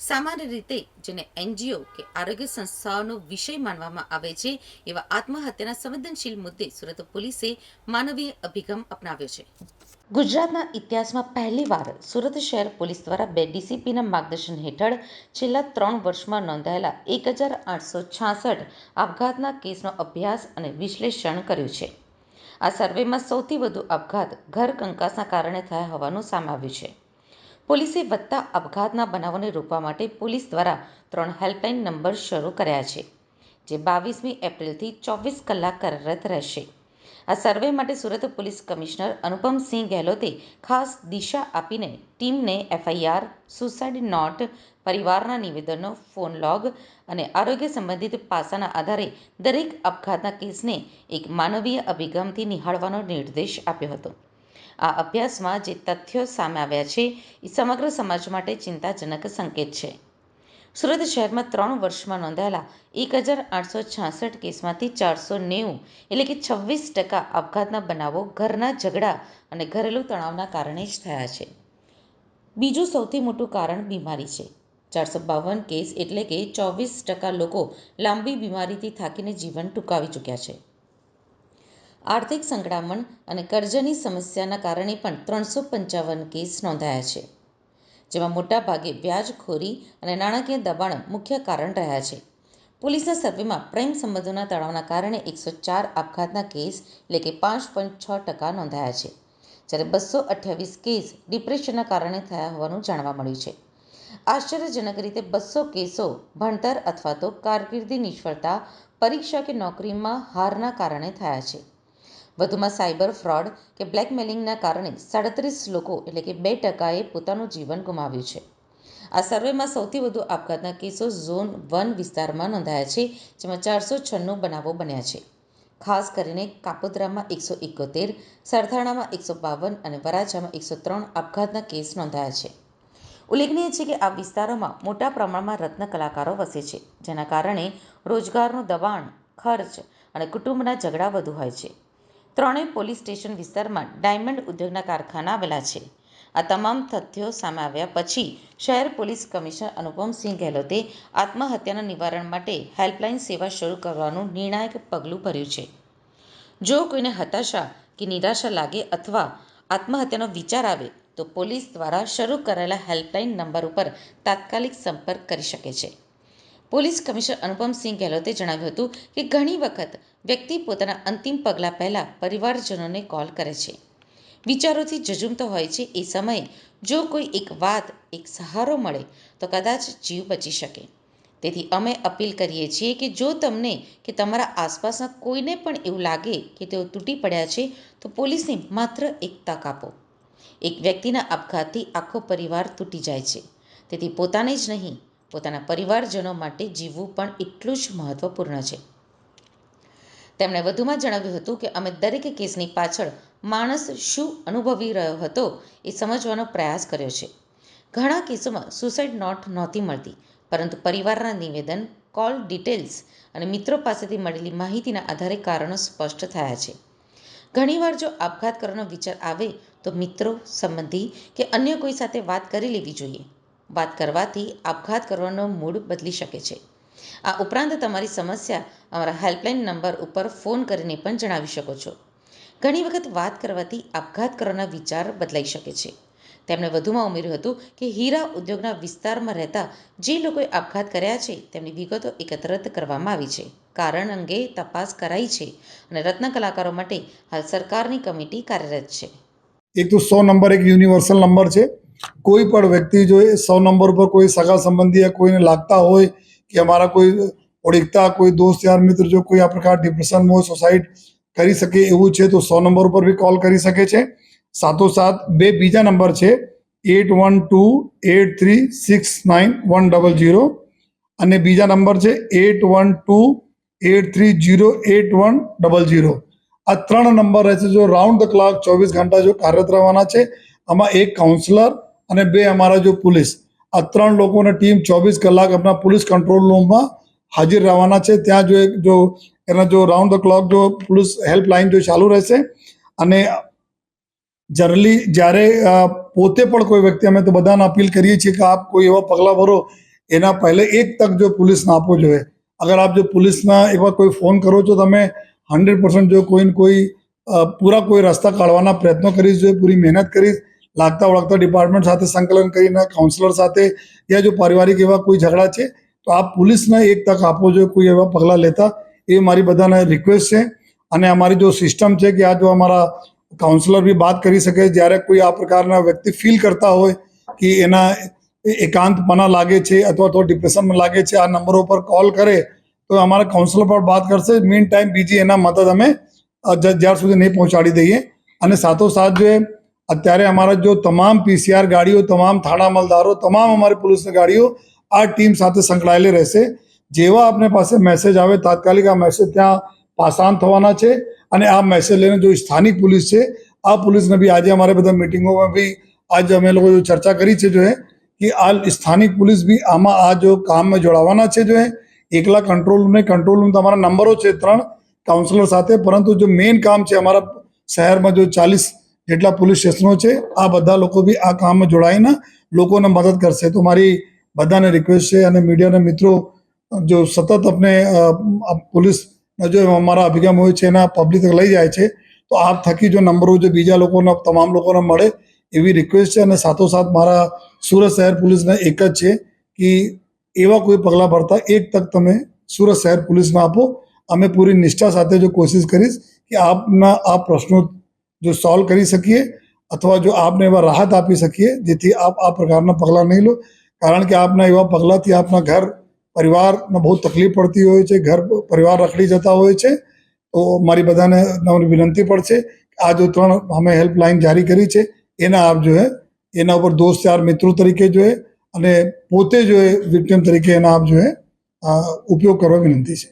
સામાન્ય રીતે જેને એનજીઓ કે આરોગ્ય સંસ્થાઓનો વિષય માનવામાં આવે છે, એવા આત્મહત્યાના સંવેદનશીલ મુદ્દે સુરત પોલીસે માનવીય અભિગમ અપનાવ્યો છે. ગુજરાતના ઇતિહાસમાં પહેલીવાર સુરત શહેર પોલીસ દ્વારા બે ડીસીપીના માર્ગદર્શન હેઠળ છેલ્લા ત્રણ વર્ષમાં નોંધાયેલા એક હજાર આઠસો છાસઠ આપઘાતના કેસનો અભ્યાસ અને વિશ્લેષણ કર્યું છે. આ સર્વેમાં સૌથી વધુ આપઘાત ઘર કંકાસના કારણે થયા હોવાનું સામે છે. પોલીસે વધતા આપઘાતના બનાવોને રોકવા માટે પોલીસ દ્વારા ત્રણ હેલ્પલાઇન નંબર શરૂ કર્યા છે, જે બાવીસમી એપ્રિલથી ચોવીસ કલાક કાર્યરત રહેશે. આ સર્વે માટે સુરત પોલીસ કમિશનર અનુપમસિંહ ગેહલોતે ખાસ દિશા આપીને ટીમને એફઆઈઆર, સુસાઇડ નોટ, પરિવારના નિવેદનો, ફોન લોગ અને આરોગ્ય સંબંધિત પાસાના આધારે દરેક આપઘાતના કેસને એક માનવીય અભિગમથી નિહાળવાનો નિર્દેશ આપ્યો હતો. આ અભ્યાસમાં જે તથ્યો સામે આવ્યા છે, એ સમગ્ર સમાજ માટે ચિંતાજનક સંકેત છે. સુરત શહેરમાં ત્રણ વર્ષમાં નોંધાયેલા એક હજાર આઠસો છાસઠ કેસમાંથી ચારસો નેવું, એટલે કે છવ્વીસ ટકા આપઘાતના બનાવો ઘરના ઝઘડા અને ઘરેલું તણાવના કારણે જ થયા છે. બીજું સૌથી મોટું કારણ બીમારી છે. ચારસો બાવન કેસ એટલે કે ચોવીસ ટકા લોકો લાંબી બીમારીથી થાકીને જીવન ટૂંકાવી ચૂક્યા છે. આર્થિક સંકળામણ અને કર્જની સમસ્યાના કારણે પણ ત્રણસો પંચાવન કેસ નોંધાયા છે, જેમાં મોટાભાગે વ્યાજખોરી અને નાણાકીય દબાણ મુખ્ય કારણ રહ્યા છે. પોલીસના સર્વેમાં પ્રેમ સંબંધોના તણાવના કારણે એકસો ચાર આપઘાતના કેસ, એટલે કે પાંચ પોઈન્ટ છ ટકા નોંધાયા છે, જ્યારે બસો અઠ્યાવીસ કેસ ડિપ્રેશનના કારણે થયા હોવાનું જાણવા મળ્યું છે. આશ્ચર્યજનક રીતે બસો કેસો ભણતર અથવા તો કારકિર્દી નિષ્ફળતા, પરીક્ષા કે નોકરીમાં હારના કારણે થયા છે. વધુમાં સાયબર ફ્રોડ કે બ્લેકમેલિંગના કારણે સાડત્રીસ લોકો એટલે કે બે ટકાએ પોતાનું જીવન ગુમાવ્યું છે. આ સર્વેમાં સૌથી વધુ આપઘાતના કેસો ઝોન વન વિસ્તારમાં નોંધાયા છે, જેમાં ચારસો છન્નું બનાવો બન્યા છે. ખાસ કરીને કાપોદ્રામાં એકસો એકોતેર, સરથાણામાં એકસો બાવન અને વરાછામાં એકસો ત્રણ આપઘાતના કેસ નોંધાયા છે. ઉલ્લેખનીય છે કે આ વિસ્તારોમાં મોટા પ્રમાણમાં રત્ન કલાકારો વસે છે, જેના કારણે રોજગારનું દબાણ, ખર્ચ અને કુટુંબના ઝઘડા વધુ હોય છે. ત્રણેય પોલીસ સ્ટેશન વિસ્તારમાં ડાયમંડ ઉદ્યોગના કારખાના આવેલા છે. આ તમામ તથ્યો સામે આવ્યા પછી શહેર પોલીસ કમિશનર અનુપમસિંહ ગેહલોતે આત્મહત્યાના નિવારણ માટે હેલ્પલાઇન સેવા શરૂ કરવાનું નિર્ણાયક પગલું ભર્યું છે. જો કોઈને હતાશા કે નિરાશા લાગે અથવા આત્મહત્યાનો વિચાર આવે, તો પોલીસ દ્વારા શરૂ કરાયેલા હેલ્પલાઇન નંબર ઉપર તાત્કાલિક સંપર્ક કરી શકે છે. પોલીસ કમિશનર અનુપમસિંહ ગેહલોતે જણાવ્યું હતું કે ઘણી વખત વ્યક્તિ પોતાના અંતિમ પગલાં પહેલાં પરિવારજનોને કોલ કરે છે. વિચારોથી જજુમતો હોય છે એ સમયે જો કોઈ એક વાત, એક સહારો મળે તો કદાચ જીવ બચી શકે. તેથી અમે અપીલ કરીએ છીએ કે જો તમને કે તમારા આસપાસના કોઈને પણ એવું લાગે કે તેઓ તૂટી પડ્યા છે, તો પોલીસને માત્ર એક તક આપો. એક વ્યક્તિના આપઘાતથી આખો પરિવાર તૂટી જાય છે. તેથી પોતાને જ નહીં પોતાના પરિવારજનો માટે જીવવું પણ એટલું જ મહત્વપૂર્ણ છે. તેમણે વધુમાં જણાવ્યું હતું કે, અમે દરેક કેસની પાછળ માણસ શું અનુભવી રહ્યો હતો એ સમજવાનો પ્રયાસ કર્યો છે. ઘણા કેસોમાં સુસાઇડ નોટ નહોતી મળતી, પરંતુ પરિવારના નિવેદન, કોલ ડિટેલ્સ અને મિત્રો પાસેથી મળેલી માહિતીના આધારે કારણો સ્પષ્ટ થયા છે. ઘણીવાર જો આપઘાત કરવાનો વિચાર આવે તો મિત્રો સંબંધી કે અન્ય કોઈ સાથે વાત કરી લેવી જોઈએ. વાત કરવાથી આપઘાત કરવાનો મૂડ બદલી શકે છે. આ ઉપરાંત તમારી સમસ્યા અમારા હેલ્પલાઇન નંબર ઉપર ફોન કરીને પણ જણાવી શકો છો. ઘણી વખત વાત કરવાથી આપઘાત કરવાના વિચાર બદલાઈ શકે છે. તેમણે વધુમાં ઉમેર્યું હતું કે હીરા ઉદ્યોગના વિસ્તારમાં રહેતા જે લોકોએ આપઘાત કર્યા છે, તેમની વિગતો એકત્રિત કરવામાં આવી છે. કારણ અંગે તપાસ કરાઈ છે અને રત્ન કલાકારો માટે હાલ સરકારની કમિટી કાર્યરત છે. એક તો સો નંબર એક યુનિવર્સલ નંબર છે. કોઈ પણ વ્યક્તિ જો સો નંબર ઉપર કોઈ સગા સંબંધી કોઈને લાગતા હોય કે અમારા કોઈ ઓળખતા, કોઈ દોસ્ત, યાર, મિત્ર જો કોઈ આ પ્રકાર ડિપ્રેશનમાં હોય સુસાઇડ કરી શકે એવું છે તો સો નંબર ઉપર બી કોલ કરી શકે છે. સાથોસાથ બે બીજા નંબર છે, eight one two eight three six nine one double zero અને બીજા નંબર છે, eight one two eight three zero eight one double zero આ ત્રણ નંબર રહેશે જો રાઉન્ડ ધ ક્લાક ચોવીસ ઘંટા જો કાર્યરત રહેવાના છે, આમાં એક કાઉન્સલર અને બે અમારા જો પોલીસ, આ ત્રણ લોકોની ટીમ ચોવીસ કલાક આપણા પોલીસ કંટ્રોલ રૂમમાં હાજર રહેવાના છે. ત્યાં જો એક જો એના જો રાઉન્ડ ધ ક્લોક જો પોલીસ હેલ્પલાઇન જો ચાલુ રહેશે અને જનરલી જ્યારે પોતે પણ કોઈ વ્યક્તિ અમે તો બધાને અપીલ કરીએ છીએ કે આપ કોઈ એવા પગલાં ભરો, એના પહેલે એક તક જો પોલીસને આપવો જોઈએ. અગર આપ જો પોલીસના એવા કોઈ ફોન કરો છો તમે હંડ્રેડ પર્સન્ટ જો કોઈને કોઈ પૂરા કોઈ રસ્તા કાઢવાના પ્રયત્નો કરીશ જોઈએ પૂરી મહેનત કરીશ લાગતા ઓળખતા ડિપાર્ટમેન્ટ સાથે સંકલન કરીને કાઉન્સિલર સાથે યા જો પારિવારિક એવા કોઈ ઝઘડા છે, તો આપ પોલીસને એક તક આપવો જોઈએ કોઈ એવા પગલાં લેતા. એ મારી બધાને રિક્વેસ્ટ છે. અને અમારી જો સિસ્ટમ છે કે આ જો અમારા કાઉન્સિલર બી વાત કરી શકે, જ્યારે કોઈ આ પ્રકારના વ્યક્તિ ફીલ કરતા હોય કે એના એકાંતપના લાગે છે અથવા તો ડિપ્રેશનમાં લાગે છે, આ નંબરો પર કોલ કરે, તો અમારા કાઉન્સિલર પર વાત કરશે. મેન ટાઈમ બીજી એના મદદ અમે જ્યાં સુધી નહીં પહોંચાડી દઈએ. અને સાથોસાથ જો અત્યારે અમારા જો તમામ પીસીઆર ગાડીઓ, તમામ થાણા અમલદારો તમામ અમારી પોલીસની ગાડીઓ આ ટીમ સાથે સંકળાયેલી રહેશે. જેવા આપને પાસે મેસેજ આવે, તાત્કાલિક આ મેસેજ ત્યાં પાસાન થવાના છે અને આ મેસેજ લઈને જો સ્થાનિક પોલીસ છે, આ પોલીસને બી આજે અમારે બધા મિટિંગોમાં બી આજે અમે લોકો ચર્ચા કરી છે જો એ કે આ સ્થાનિક પોલીસ બી આમાં આ જો કામમાં જોડાવાના છે જો એકલા કંટ્રોલ રૂમ ને કંટ્રોલ રૂમ તમારા નંબરો છે ત્રણ કાઉન્સિલર સાથે, પરંતુ જો મેઇન કામ છે અમારા શહેરમાં જો ચાલીસ જેટલા પોલીસ સ્ટેશનો છે આ બધા લોકો બી આ કામમાં જોડાઈને લોકોને મદદ કરશે. તો મારી બધાને રિક્વેસ્ટ છે અને મીડિયાના મિત્રો જો સતત આપણે અ, પોલીસ જો અમારા અભિગમ હોય છે એના પબ્લિક લઈ જાય છે તો આપ થકી જો નંબરો જો બીજા લોકોના તમામ લોકોને મળે એવી રિક્વેસ્ટ છે અને સાથોસાથ મારા સુરત શહેર પોલીસને એક જ છે કે એવા કોઈ પગલાં ભરતા એક તક તમે સુરત શહેર પોલીસને આપો. અમે પૂરી નિષ્ઠા સાથે જો કોશિશ કરીશ કે આપના આ પ્રશ્નો જો સોલ્વ કરી શકીએ અથવા જો આપને એવા રાહત આપી શકીએ, જેથી આપ આ પ્રકારના પગલાં નહીં લો. કારણ કે આપના એવા પગલાંથી આપના ઘર, પરિવારને બહુ તકલીફ પડતી હોય છે, ઘર, પરિવાર રખડી જતા હોય છે. તો મારી બધાને નમ્ર વિનંતી કે આ જો ત્રણ અમે હેલ્પલાઇન જારી કરી છે, એના આપ જો એના ઉપર દોસ્ત યાર મિત્રો તરીકે જો હે, અને પોતે જો વિક્ટિમ તરીકે એના આપ જો ઉપયોગ કરવા વિનંતી છે.